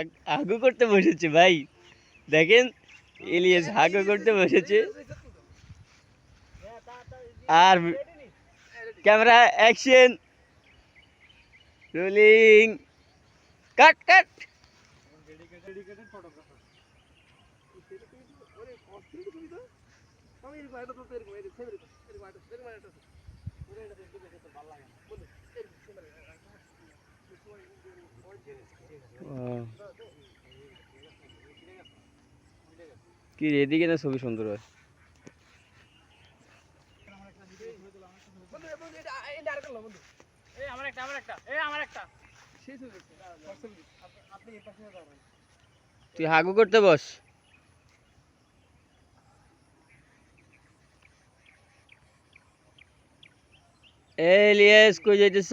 আগ- হাগু করতে বসেছে ভাই। দেখেন ইলিয়াস হাগু করতে বসেছে। আর camera action. Rolling. Cut cut. কি এদিকে না ছবি সুন্দর হয়। তুই হাগু করতে বস। এলিয়াস কই যাইতেছ?